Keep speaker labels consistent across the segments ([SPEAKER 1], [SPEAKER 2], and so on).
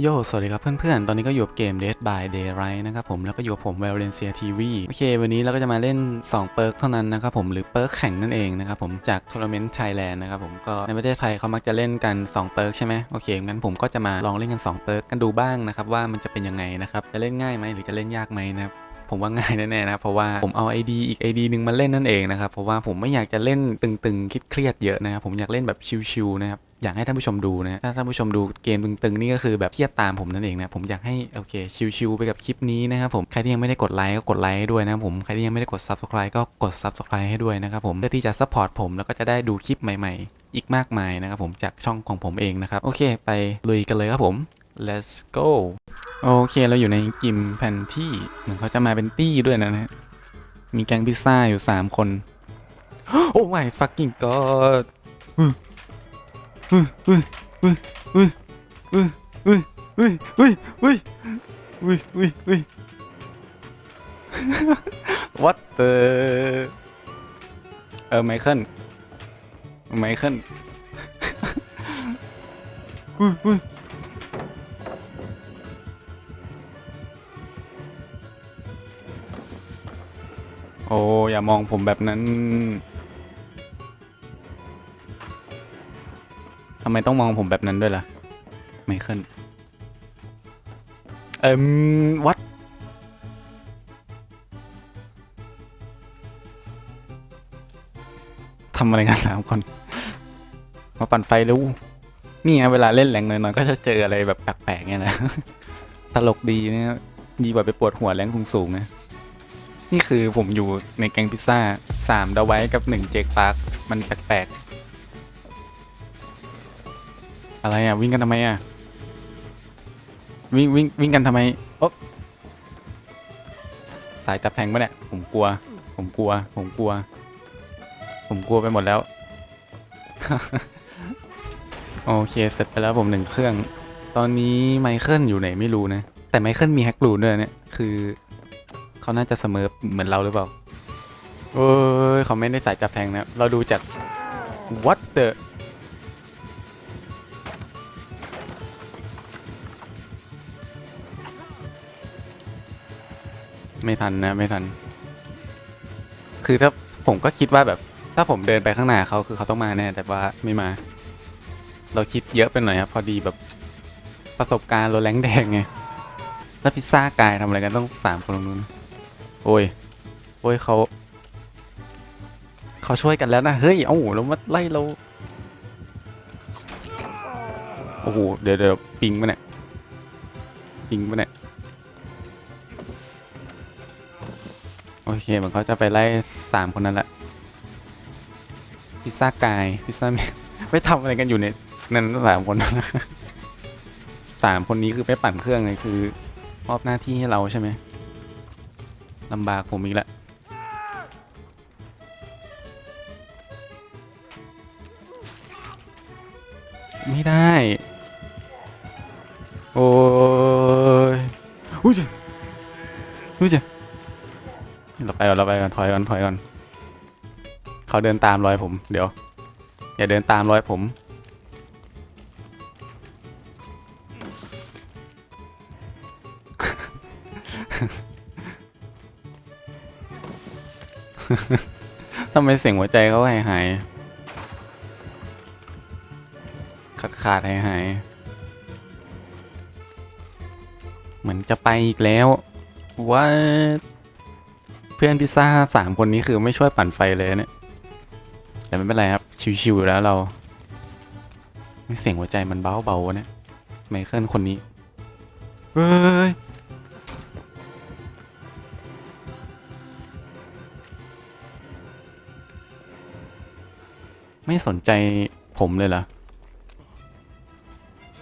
[SPEAKER 1] โย สวัสดีครับเพื่อนๆ ตอนนี้ก็อยู่กับเกม Dead by Daylight นะครับผม แล้วก็อยู่กับผม Valencia TV โอเค วันนี้เราก็จะมาเล่น 2 เปิร์กเท่านั้นนะครับผม หรือเปิร์กแข่งนั่นเองนะครับผม จากทัวร์นาเมนต์ไทยแลนด์นะครับผม ก็ในประเทศไทยเขามักจะเล่นกัน 2 เปิร์กใช่ไหมโอเค งั้นผมก็จะมาลองเล่นกัน 2 เปิร์กกันดูบ้างนะครับว่ามันจะเป็นยังไงนะครับ จะเล่นง่ายไหมหรือจะเล่นยากไหมนะครับผมว่าง่ายแน่ๆนะเพราะว่าผมเอา ID อีก ID หนึ่งมาเล่นนั่นเองนะครับเพราะว่าผมไม่อยากจะเล่นตึงๆคิดเครียดเยอะนะครับผมอยากเล่นแบบชิวๆนะครับ อยากให้ท่านผู้ชมดูนะถ้าท่านผู้ชมดูเกมตึงๆนี่ก็คือแบบเครียดตามผมนั่นเองนะผมอยากให้โอเคชิวๆไปกับคลิปนี้นะครับผมใครที่ยังไม่ได้กดไลค์ก็กดไลค์ให้ด้วยนะครับผมใครที่ยังไม่ได้กด subscribe ก็กด subscribe ให้ด้วยนะครับผมเพื่อที่จะ support ผมแล้วก็จะได้ดูคลิปใหม่ๆ อีกมากมายนะครับผมจากช่องของผมเองนะครับโอเค ไปลุยกันเลยครับผม let's go โอเคเราอยู่ในกิมแพนที่เหมือนเขาจะมาเป็นตี้ด้วยนะนะมีแกงพิซซ่าอยู่ 3 คน โอ้ my fucking god อุ้ยอุ้ยอุ้ยอุ้ยอุ้ยอุ้ยอุ้ยอุ้ยอุ้ยอุ้ยอุ้ยอุ้ย what the เออไมเคิลไมเคิลอุ้ยอุ้ยโอ้อย่ามองผมแบบนั้น ไมต้องมองผมแบบนั้นด้วยล่ะ ไมเคิลเอ่มวัดทำอะไรกันสามคน มาปั่นไฟแล้วนี่ไงเวลาเล่นแรงหน่อยๆก็จะเจออะไรแบบแปลกๆเนี่ยนะตลกดีเนี่ยดีกว่าไปปวดหัวแรงสูงๆนะนี่คือผมอยู่ในแกงพิซซ่าสามดาไว้กับหนึ่งเจคปาร์คมันแปลกๆ อะไรอะวิ่งกันทำไมอะวิ่งวิ่งวิ่งกันทำไมโอ๊ะสายจับแทงปะเนี่ยผมกลัว ผมกลัว ผมกลัว ผมกลัวไปหมดแล้ว โอเคเสร็จไปแล้วผมหนึ่งเครื่อง ตอนนี้ไมเคิลอยู่ไหนไม่รู้นะ แต่ไมเคิลมีแฮกรูนด้วยเนี่ย คือเขาน่าจะเสมอเหมือนเราหรือเปล่า เอ้ยเขาไม่ได้สายจับแทงนะ เราดูจาก what the ไม่ทันนะไม่ทัน คือถ้าผมก็คิดว่าแบบ ถ้าผมเดินไปข้างหน้าเขาคือเขาต้องมาแน่แต่ว่าไม่มา เราคิดเยอะไปหน่อยครับพอดีแบบประสบการณ์เราแรงแดงไงแล้วพิซซ่ากายทำอะไรกันต้องสามคนตรงนู้นโอ้ยโอ้ยเขาเขาช่วยกันแล้วนะเฮ้ยเอ้าแล้วมาไล่เราโอ้โหเดี๋ยวเดี๋ยวปิงมาเนี่ยปิงมาเนี่ย เคเหมือนเขาจะไปไล่สามคนนั้นแหละพิซซ่ากายพิซซ่าแมนไม่ทำอะไรกันอยู่ในนั้นสามคนสามคนนี้คือไปปั่นเครื่องไงคือมอบหน้าที่ให้เราใช่ไหมลำบากผมอีกแล้วไม่ได้ โอ้ยอุ้ยเจ้อุ้ย เราไปก่อนเราไปก่อนถอยก่อนถอยก่อนเขาเดินตามรอยผม เดี๋ยว อย่าเดินตามรอยผม ทำไมเสียงหัวใจเขาหายหายขาดขาดหายหายเหมือนจะไปอีกแล้วว่า พื่อนพิซซ่าสามคนนี้คือไม่ช่วยปั่นไฟเลยเนี่ย แต่ไม่เป็นไรครับ ชิวๆอยู่แล้วเราไม่เสียงหัวใจมันเบาๆเนี่ยไมเคิลคนนี้ เฮ้ยไม่สนใจผมเลยเหรอ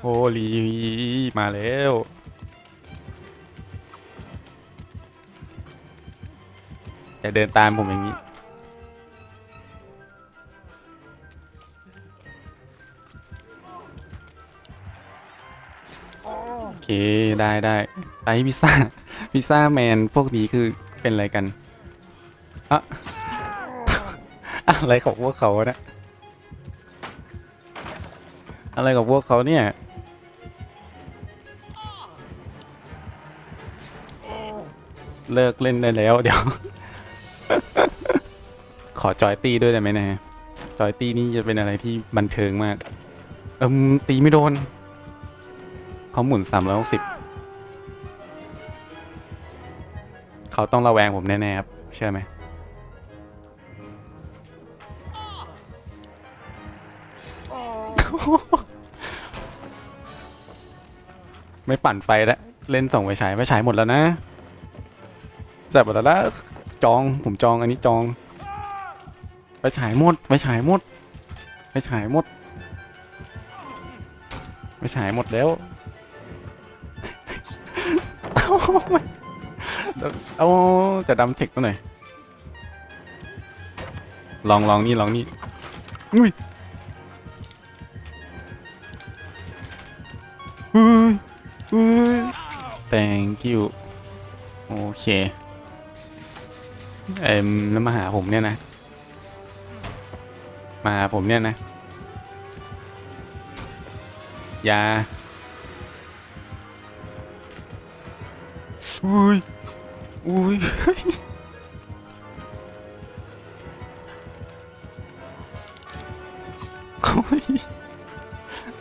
[SPEAKER 1] โอ้ลีมาแล้ว จะเดินตามผมอย่างนี้ โอเค ได้ได้ไอพิซซ่า พิซซ่าแมน พวกนี้คือเป็นอะไรกันอะอะไรของพวกเขานะอะไรกับพวกเขาเนี่ยเลิกเล่นได้แล้วเดี๋ยว อจอยตีด้วยได้ไหมนะฮะ จอยตีนี่จะเป็นอะไรที่บันเทิงมาก เอิมตีไม่โดนเขาหมุนสามร้อยหกสิบเขาต้องระแวงผมแน่ ๆ ครับ เชื่อไหมไม่ปั่นไฟแล้ว เล่นส่งไปฉายไปฉายหมดแล้วนะจับหมดแล้วจองผมจองอันนี้จอง ไปฉายหมด ไปฉายหมด ไปฉายหมด ไปฉายหมดแล้วเอาจะดำเทคตัวหน่อยลองลองนี่ลองนี่อุ้ยอุ้ยอุ้ย thank you โอเคเอ็มแล้วมาหาผมเนี่ยนะ มาผมเนี่ยนะ ยาอุ้ยอุ้ย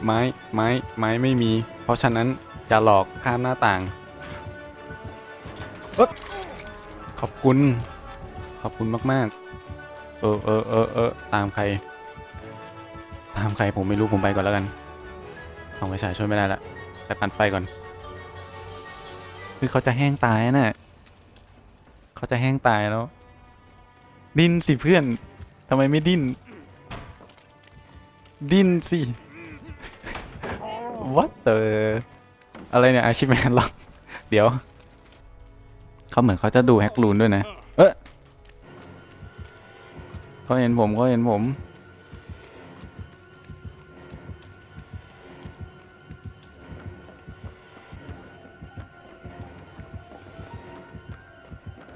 [SPEAKER 1] ไม้ไม้ไม้ไม่มี เพราะฉะนั้นจะหลอกข้ามหน้าต่างขอบคุณ ขอบคุณมาก ๆ เออเออเออเออตามใคร ตามใครผมไม่รู้ผมไปก่อนแล้วกันส่องไฟฉายช่วยไม่ได้ละไปปั่นไฟก่อน คือเขาจะแห้งตายน่ะเขาจะแห้งตายแล้ว ดิ้นสิเพื่อนทำไมไม่ดิ้น ดิ้นสิ what the อะไรเนี่ยอาชิแมนหรอกเดี๋ยว เขาเหมือนเขาจะดูแฮกลูนด้วยนะ เอ๊ะเขาเห็นผมเขาเห็นผม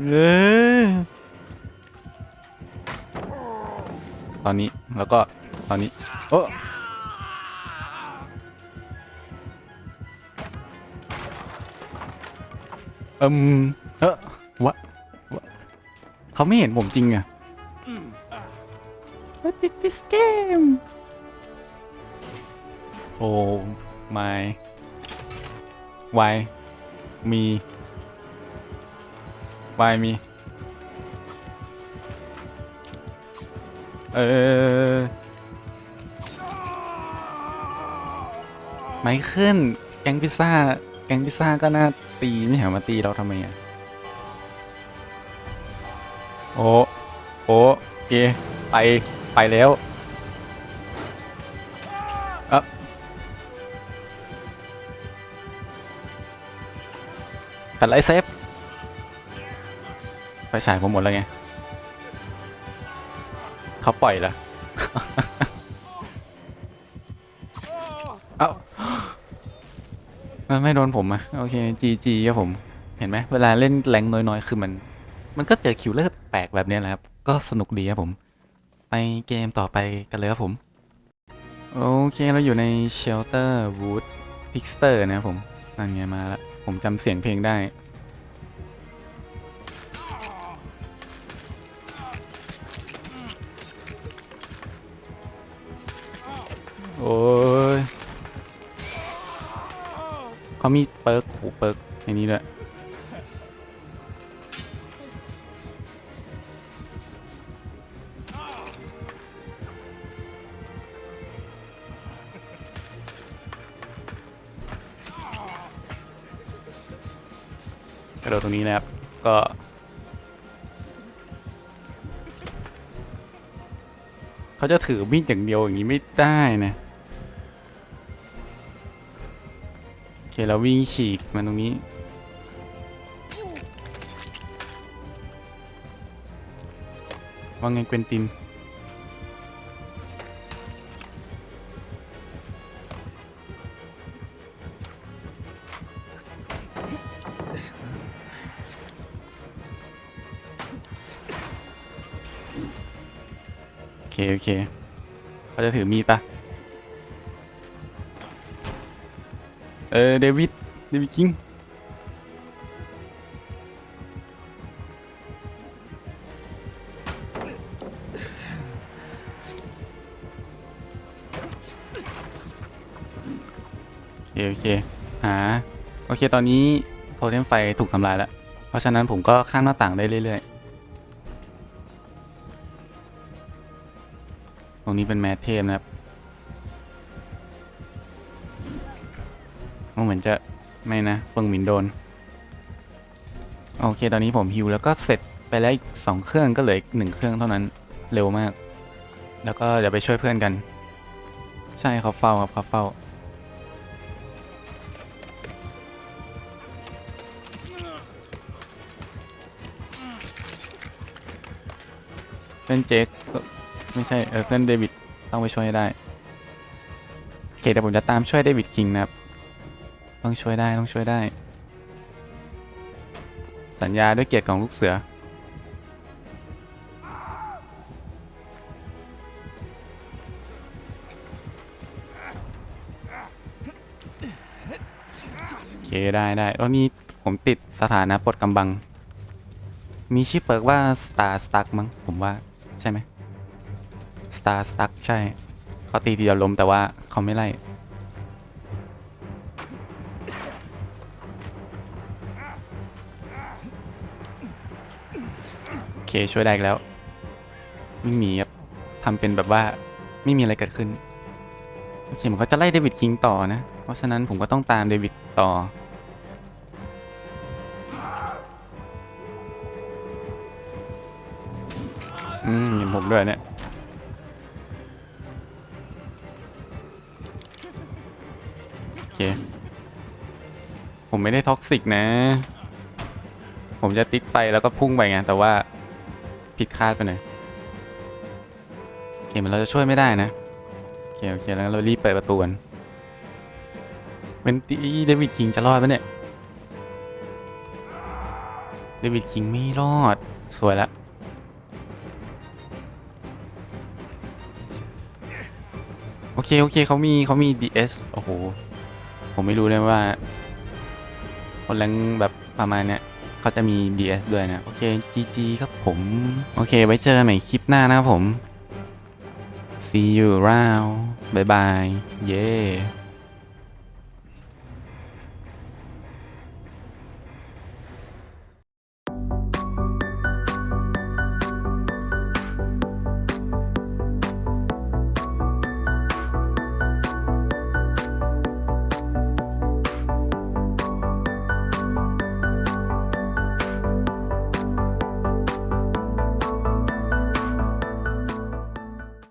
[SPEAKER 1] เอ้ยตอนนี้แล้วก็ตอนนี้โอ้เอิมเออวะวะเขาไม่เห็นผมจริงอะ What is this game โอ้ my why me why me เออ ไมเคิลแกงพิซซ่า แกงพิซซ่าก็น่าตีไม่เห็นมาตีเราทำไมอะ โอ้โอ้เคไป ไปแล้วเอะแปดไล่เซฟ ไฟฉายผมหมดแล้วไงเขาปล่อยเหรอเอ้ามันไม่โดนผมอะโอเคจีจีครับผม เห็นไหมเวลาเล่นแรงน้อยๆ คือมัน มันก็เจอคิวเลอร์แปลกแบบเนี้ยแหละครับ ก็สนุกดีครับผม ไปเกมต่อไปกันเลยครับผม โอเคเราอยู่ใน Shelter Wood Pixter นะครับผมนั่นไงมาแล้วผมจำเสียงเพลงได้ อ้ยเขามีเปิร์กโอ้เปิร์กในนี้ด้วยกระโดดตรงนี้นะครับ ก็เขาจะถือมีดอย่างเดียวอย่างนี้ไม่ได้นะ คเราวิ่งฉีกมาตรงนี้ ว่าไงเกวนติน โอเค โอเคเขาจะถือมีดปะ เดวิดเดวิดกิงโอเคโอเคหาโอเคตอนนี้โทเทมไฟถูกทำลายแล้ว เพราะฉะนั้นผมก็ข้ามหน้าต่างได้เรื่อยๆ ตรงนี้เป็นแมทเทมนะครับ มันเหมือนจะไม่นะเฟิงหมินโดน โอเค ตอนนี้ผมฮิวแล้วก็เสร็จไปแล้วอีกสองเครื่องก็เหลืออีกหนึ่งเครื่องเท่านั้นเร็วมาก แล้วก็เดี๋ยวไปช่วยเพื่อนกัน ใช่เขาเฝ้าครับเขาเฝ้า เพื่อนเจคก็ไม่ใช่เออเพื่อนเดวิดต้องไปช่วยให้ได้โอเคเดี๋ยวผมจะตามช่วยเดวิดคิงนะครับ ต้องช่วยได้ต้องช่วยได้ สัญญาด้วยเกียรติของลูกเสือ โอเค ได้ได้แล้วนี่ผมติดสถานะปลดกำบัง มีชื่อเปิร์กว่า Star Stuck มั้งผมว่าใช่ไหม Star Stuck ใช่เขาตีทีเดียวล้มแต่ว่าเขาไม่ไล่ เคช่วยได้แล้ววิ่งหนีครับทำเป็นแบบว่าไม่มีอะไรเกิดขึ้นโอเคมันก็จะไล่เดวิดคิงต่อนะ เพราะฉะนั้นผมก็ต้องตามเดวิดต่อ อืมเห็นผมด้วยเนี่ยโอเค ผมไม่ได้ท็อกซิกนะ ผมจะติดไฟแล้วก็พุ่งไปไงแต่ว่า ผิดคาดไปหน่อยโอเคมันเราจะช่วยไม่ได้นะโอเคโอเคแล้วเรารีบเปิดประตูกันเป็นตีเดวิดคิงจะรอดปะเนี่ยเดวิดคิงไม่รอดสวยละโอเค โอเคเขามีเขามี DS โอ้โห ผมไม่รู้เลยว่า คนแรงแบบประมาณเนี้ย เขาจะมี DS ด้วยนะ โอเค GG ครับผม โอเค ไว้เจอกันใหม่คลิปหน้านะครับผม see you around บายบายเย้